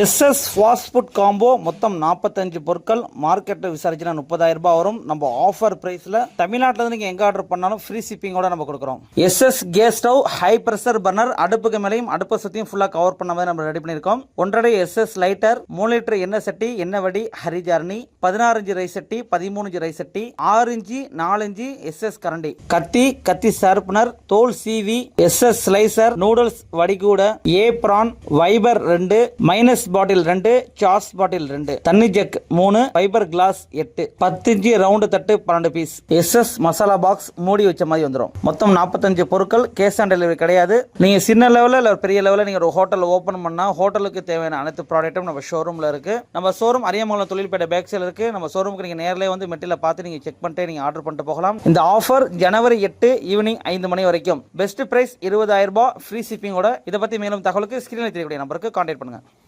SS fast food combo மொத்தம் நாற்பத்தஞ்சு பொருட்கள். மார்க்கெட்டில் விசாரிச்சுனா முப்பதாயிரம் ரூபாய் வரும். நம்ம ஆஃபர் ப்ரைஸில் தமிழ்நாட்டில் நீங்கள் எங்கே ஆர்டர் பண்ணாலும் ஃப்ரீ ஷிப்பிங்கோட நம்ம கொடுக்குறோம். SS gas stove high pressure burner அடுப்புக்கு மேலேயும் அடுப்பை சுற்றியும் ஃபுல்லாக கவர் பண்ண மாதிரி நம்ம ரெடி பண்ணியிருக்கோம். ஒன்றரை எஸ்எஸ் லைட்டர் மூணு லிட்டர் எண்ணெய் சட்டி எண்ணெய் வடி ஹரிஜாரணி பதினாறு இன்ச்சு ரைஸ் சட்டி பதிமூணு இன்ச்சு ரைஸ் சட்டி ஆறு இன்ச்சு நாலு இன்ச்சு எஸ்எஸ் கரண்டி. கத்தி கத்தி ஷார்ப்னர் தோல் சீவி எஸ்எஸ் ஸ்லைசர் நூடுல்ஸ் வடிகூட ஏ பிரான் வைபர் ரெண்டு மைனஸ் பாட்டில் ரெண்டு சாஸ் பாட்டில் ரெண்டு. தண்ணி ஜக் மூணு ஃபைபர் கிளாஸ் எட்டு. பத்து இன்ச்சு ரவுண்டு தட்டு பன்னெண்டு பீஸ் எஸ்எஸ் மசாலா பாக்ஸ் மூடி வச்ச மாதிரி வந்துடும் மொத்தம் நாற்பத்தஞ்சு பொருட்கள் கேஷ் ஆன் டெலிவரி கிடையாது. நீங்க சின்ன லெவலில் இல்லை பெரிய லெவலில் நீங்க ஒரு ஹோட்டல் ஓப்பன் பண்ணா ஹோட்டலுக்கு தேவையான அனைத்து ப்ராடக்ட்டும் நம்ம ஷோரூமில் இருக்கு. நம்ம ஷோரூம் அரியமங்கலம் தொழில்பேட்டை பேக் சைடில் இருக்கு. நம்ம ஷோரூமுக்கு நீங்க நேரிலே வந்து மெட்டீரியல் பார்த்து நீங்க செக் பண்ணிட்டு நீங்க ஆர்டர் பண்ணிட்டு போகலாம். இந்த ஆஃபர் ஜனவரி எட்டு ஈவினிங் ஐந்து மணி வரைக்கும். பெஸ்ட் பிரைஸ் இருபதாயிரம் ரூபாய் ஃப்ரீ ஷிப்பிங்கோட இதை பத்தி மேலும் தகவலுக்கு ஸ்கிரீனில் தெரியக்கூடிய நம்பருக்கு கான்டாக்ட் பண்ணுங்க.